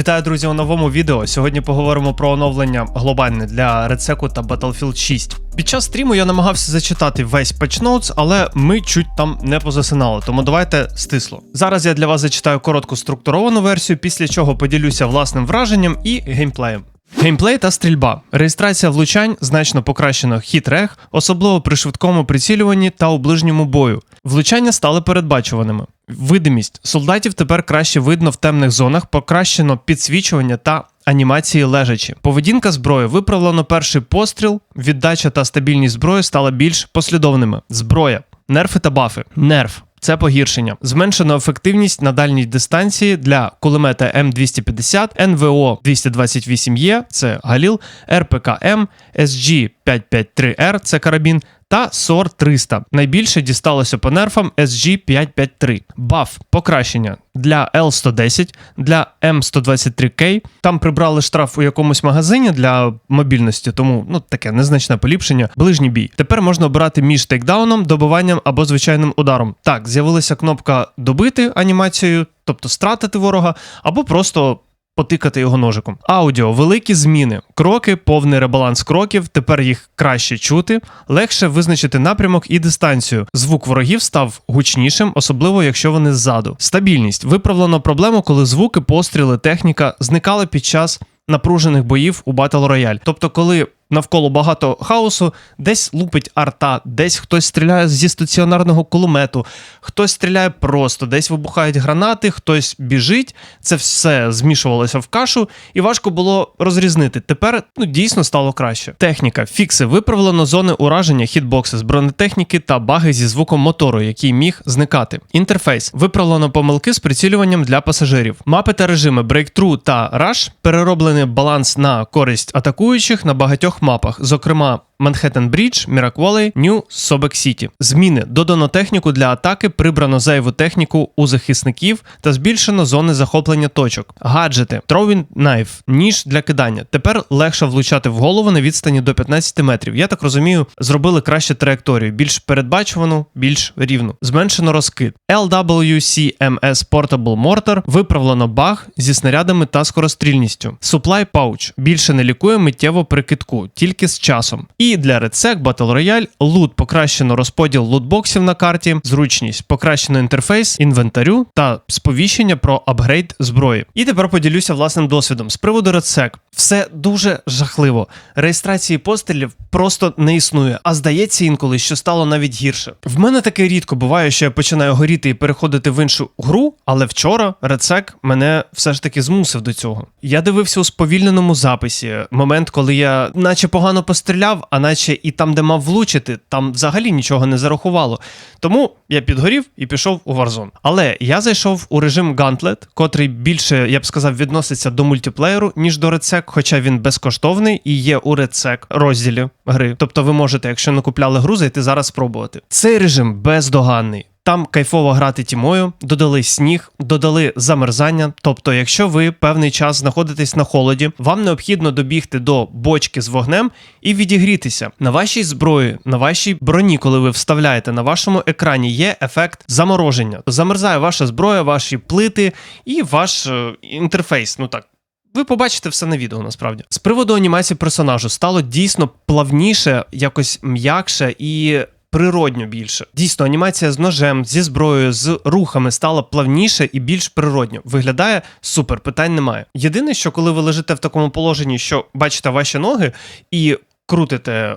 Вітаю, друзі, у новому відео. Сьогодні поговоримо про оновлення глобальне для RedSec та Battlefield 6. Під час стріму я намагався зачитати весь Notes, але ми чуть там не позасинали, тому давайте стисло. Зараз я для вас зачитаю коротку структуровану версію, після чого поділюся власним враженням і геймплеєм. Геймплей та стрільба. Реєстрація влучань значно покращено хіт-рег, особливо при швидкому прицілюванні та у ближньому бою. Влучання стали передбачуваними. Видимість солдатів тепер краще видно в темних зонах, покращено підсвічування та анімації лежачі. Поведінка зброї виправлено перший постріл, віддача та стабільність зброї стали більш послідовними. Зброя, нерфи та бафи. Нерф. Це погіршення. Зменшено ефективність на дальній дистанції для кулемета М250, НВО 228Е, це Галіл, РПКМ, SG553R, це карабін, та SOR 300. Найбільше дісталося по нерфам SG553. Баф покращення для L110, для M123K. Там прибрали штраф у якомусь магазині для мобільності, тому ну таке незначне поліпшення. Ближній бій. Тепер можна обирати між тейкдауном, добиванням або звичайним ударом. Так, з'явилася кнопка добити анімацією, тобто стратити ворога, або просто потикати його ножиком. Аудіо, великі зміни, кроки, повний ребаланс кроків. Тепер їх краще чути, легше визначити напрямок і дистанцію. Звук ворогів став гучнішим, особливо якщо вони ззаду. Стабільність виправлено проблему, коли звуки, постріли, техніка зникали під час напружених боїв у Battle Royale. Тобто, коли навколо багато хаосу, десь лупить арта, десь хтось стріляє зі стаціонарного кулемету, хтось стріляє просто, десь вибухають гранати, хтось біжить. Це все змішувалося в кашу, і важко було розрізнити. Тепер ну дійсно стало краще. Техніка, фікси, виправлено зони ураження, хітбокси з бронетехніки та баги зі звуком мотору, який міг зникати. Інтерфейс виправлено помилки з прицілюванням для пасажирів. Мапи та режими Breakthrough та Rush перероблений баланс на користь атакуючих на багатьох мапах, зокрема Манхеттен Брідж, Міракволей, Нью Собек Сіті. Зміни додано техніку для атаки, прибрано зайву техніку у захисників та збільшено зони захоплення точок. Гаджети, Throwing Knife, ніж для кидання. Тепер легше влучати в голову на відстані до 15 метрів. Я так розумію, зробили краще траєкторію, більш передбачувану, більш рівну. Зменшено розкид. LWCMS Portable Mortar виправлено баг зі снарядами та скорострільністю. Supply Pouch більше не лікує миттєво при китку, тільки з часом. І для RedSec Battle Royale лут покращено розподіл лутбоксів на карті, зручність, покращено інтерфейс, інвентарю та сповіщення про апгрейд зброї. І тепер поділюся власним досвідом з приводу RedSec. Все дуже жахливо. Реєстрації пострілів просто не існує, а здається інколи, що стало навіть гірше. В мене таке рідко буває, що я починаю горіти і переходити в іншу гру, але вчора RedSec мене все ж таки змусив до цього. Я дивився у сповільненому записі момент, коли я наче погано постріляв, а наче і там, де мав влучити, там взагалі нічого не зарахувало. Тому я підгорів і пішов у Warzone. Але я зайшов у режим Gauntlet, котрий більше, я б сказав, відноситься до мультиплеєру, ніж до RedSec, хоча він безкоштовний і є у RedSec розділі гри. Тобто ви можете, якщо не купляли гру, зайти зараз спробувати. Цей режим бездоганний. Там кайфово грати тімою, додали сніг, додали замерзання. Тобто, якщо ви певний час знаходитесь на холоді, вам необхідно добігти до бочки з вогнем і відігрітися. На вашій зброї, на вашій броні, коли ви вставляєте на вашому екрані, є ефект замороження. Замерзає ваша зброя, ваші плити і ваш е, інтерфейс. Ну так. Ви побачите все на відео насправді. З приводу анімації персонажу стало дійсно плавніше, якось м'якше і природньо більше. Дійсно, анімація з ножем, зі зброєю, з рухами стала плавніше і більш природньо. Виглядає супер, питань немає. Єдине, що коли ви лежите в такому положенні, що бачите ваші ноги і крутите.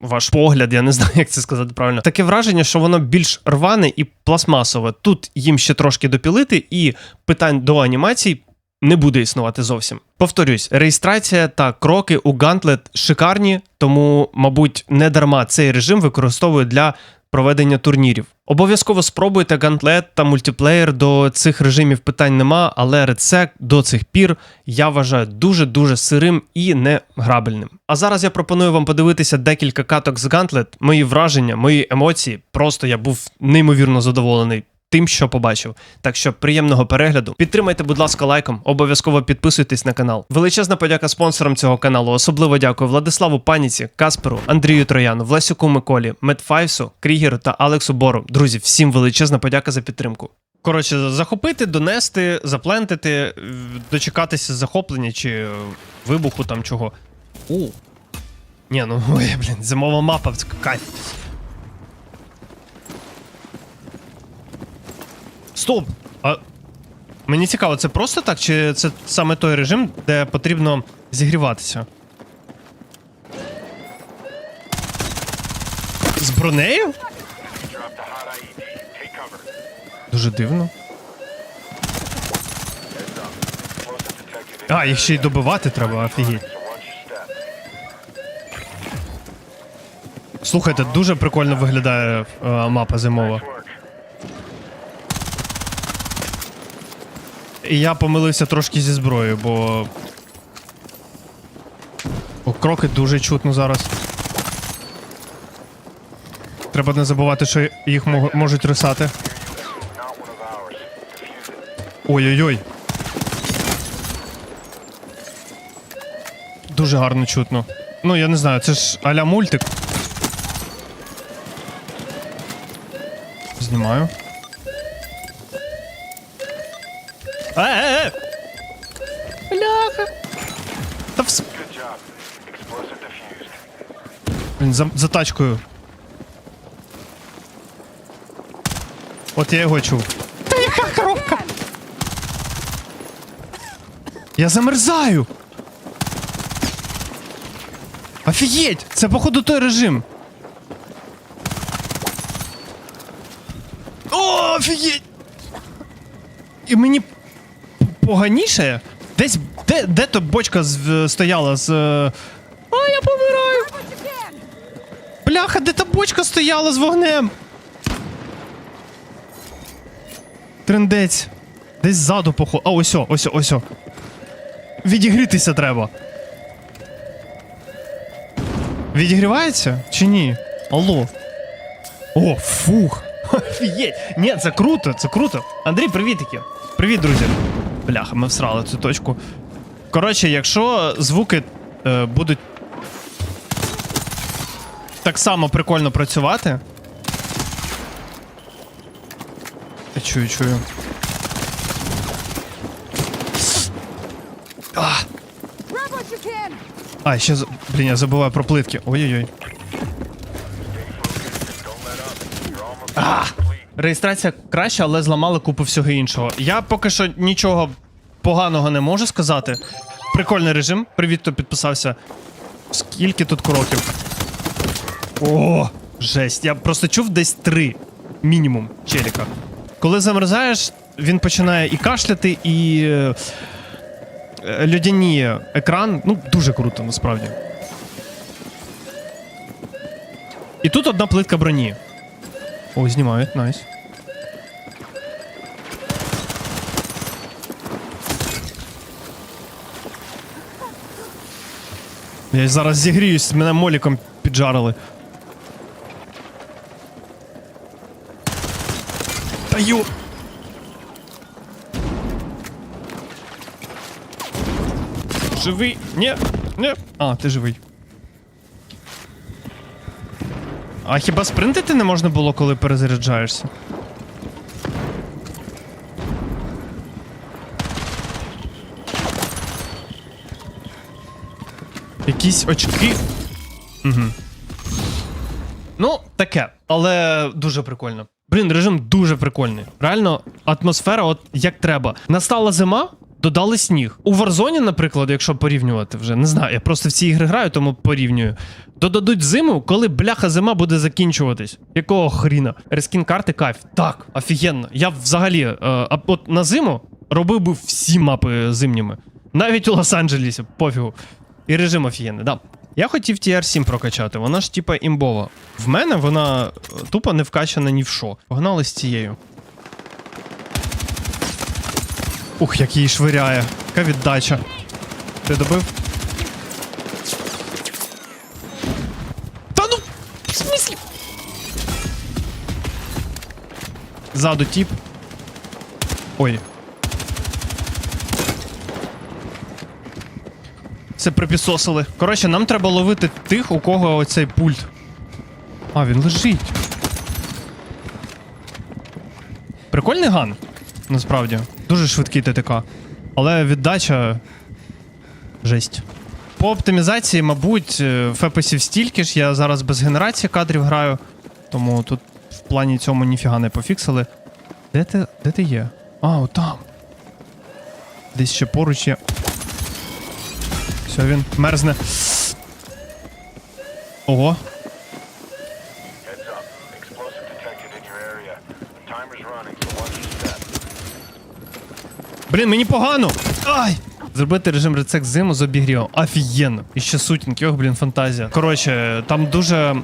Ваш погляд, я не знаю, як це сказати правильно. Таке враження, що воно більш рване і пластмасове. Тут їм ще трошки допілити, і питань до анімацій не буде існувати зовсім. Повторюсь, реєстрація та кроки у Gauntlet шикарні, тому, мабуть, не дарма цей режим використовують для проведення турнірів. Обов'язково спробуйте Gauntlet та мультиплеєр до цих режимів питань нема, але RedSec до цих пір я вважаю дуже-дуже сирим і неграбельним. А зараз я пропоную вам подивитися декілька каток з Gauntlet, мої враження, мої емоції. Просто я був неймовірно задоволений тим, що побачив. Так що приємного перегляду. Підтримайте, будь ласка, лайком, обов'язково підписуйтесь на канал. Величезна подяка спонсорам цього каналу. Особливо дякую Владиславу Паніці, Касперу, Андрію Трояну, Власюку Миколі, Медфайсу, Крігеру та Алексу Бору. Друзі, всім величезна подяка за підтримку. коротше, захопити, донести, заплентити, дочекатися захоплення чи вибуху там чого. У. Ні, ну ой, блін, зимова мапа, кайф. Стоп! А мені цікаво, це просто так, чи це саме той режим, де потрібно зігріватися? З бронею? Дуже дивно. А, їх ще й добивати треба, офігеть. Слухайте, дуже прикольно виглядає е, мапа зимова. І я помилився трошки зі зброєю, бо. О, кроки дуже чутно зараз. Треба не забувати, що їх мо- можуть рисати. Ой-ой-ой. Дуже гарно чутно. Ну, я не знаю, це ж аля мультик. Знімаю. Е-е-е! Бляха! Та вс... Він за, за тачкою. От я його чув. Та яка коробка? Я замерзаю. Офігеть! Це походу той режим. О, офігеть! І мені поганіше. Десь де, де то бочка з, стояла з. е, А, я помираю! Бляха, де та бочка стояла з вогнем? Трендець. Десь ззаду похо. А, ось, ось, ось. Відігрітися треба. Відігрівається чи ні? Алло. О, фух. Офігеть. Ні, це круто, це круто. Андрій, привітики. Привіт, друзі. Бляха, ми всрали цю точку. Коротше, якщо звуки е, будуть так само прикольно працювати. Я чую, чую. А, а ще блін, я забуваю про плитки. Ой-ой-ой. А, реєстрація краща, але зламали купу всього іншого. Я поки що нічого поганого не можу сказати. Прикольний режим. Привіт, хто підписався. Скільки тут кроків? О, жесть. Я просто чув десь три мінімум челіка. Коли замерзаєш, він починає і кашляти, і е, е, екран. Ну, дуже круто, насправді. І тут одна плитка броні. О, знімають, найс. Я зараз зігріюсь, мене моліком піджарили. Та ю... Живий? Ні, ні. А, ти живий. А хіба спринтити не можна було, коли перезаряджаєшся? Якісь очки. Угу. Ну, таке, але дуже прикольно. Блін, режим дуже прикольний. Реально, атмосфера, от як треба. Настала зима, додали сніг. У Warzone, наприклад, якщо порівнювати вже, не знаю, я просто в ці ігри граю, тому порівнюю. Додадуть зиму, коли бляха зима буде закінчуватись. Якого хріна? Рескін карти кайф. Так, офігенно. Я взагалі, е, от на зиму робив би всі мапи зимніми. Навіть у Лос-Анджелесі, пофігу. І режим офігенний, да. Я хотів TR7 прокачати, вона ж типа імбова. В мене вона е, тупо не вкачана ні в що. Погнали з цією. Ух, як її швиряє. Яка віддача. Ти добив? Та ну! В смислі? Ззаду тіп. Ой. Це припісосили. Коротше, нам треба ловити тих, у кого оцей пульт. А, він лежить. Прикольний ган. насправді. Дуже швидкий ТТК. Але віддача. Жесть. По оптимізації, мабуть, е, фепесів стільки ж. Я зараз без генерації кадрів граю. Тому тут в плані цьому ніфіга не пофіксили. Де ти, де ти є? А, отам. Десь ще поруч є. Все, він мерзне. Ого. Блін, мені погано. Ай! Зробити режим рецект зиму з обігрівом. Офігенно. І ще сутінки, ох, блін, фантазія. Коротше, там дуже.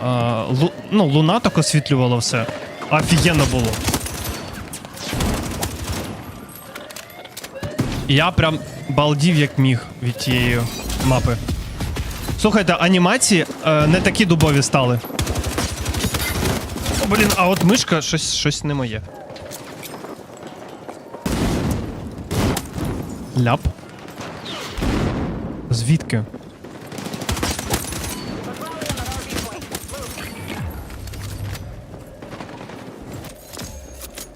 А, лу, ну, луна так освітлювала все. Офігенно було. Я прям балдів як міг від тієї мапи. Слухайте, анімації е, не такі дубові стали. О, блін, а от мишка щось, щось не моє. Ляп. Звідки?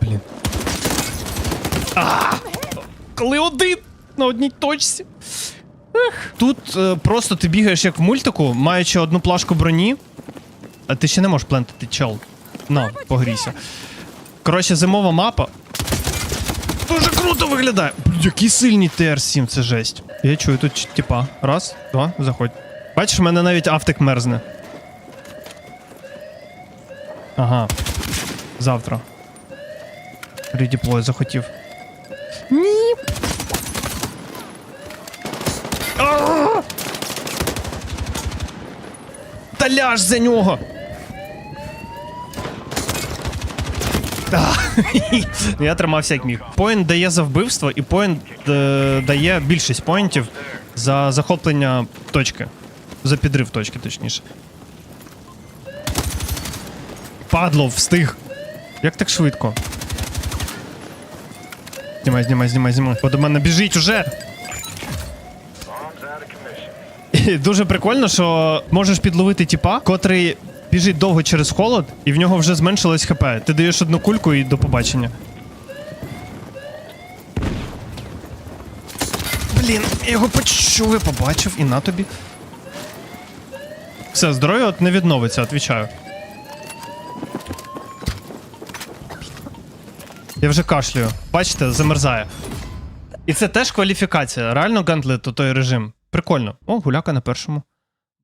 Блін. А! Коли один на одній точці. Ех. Тут е, просто ти бігаєш як в мультику, маючи одну плашку броні. А ти ще не можеш плентати чел. На, погрійся. Коротше, зимова мапа. Дуже круто виглядає. Блін, який сильний TR7, це жесть. Я чую тут типа. Раз, два, заходь. Бачиш, в мене навіть автик мерзне. Ага. Завтра. Редіплой захотів. Ні. Та ляж за нього! А, Ну, Я тримався як міг. Поінт дає за вбивство, і поінт е, дає більшість поінтів за захоплення точки. За підрив точки, точніше. Падло, встиг. Як так швидко? Знімай, знімай, знімай, знімай. Бо до мене біжить уже. Дуже прикольно, що можеш підловити тіпа, котрий біжить довго через холод, і в нього вже зменшилось хп. Ти даєш одну кульку і до побачення. Блін, я його почув і побачив, і на тобі. Все, здоров'я от не відновиться, отвічаю. Я вже кашлюю. Бачите, замерзає. І це теж кваліфікація. Реально гантлет у той режим. Прикольно. О, гуляка на першому.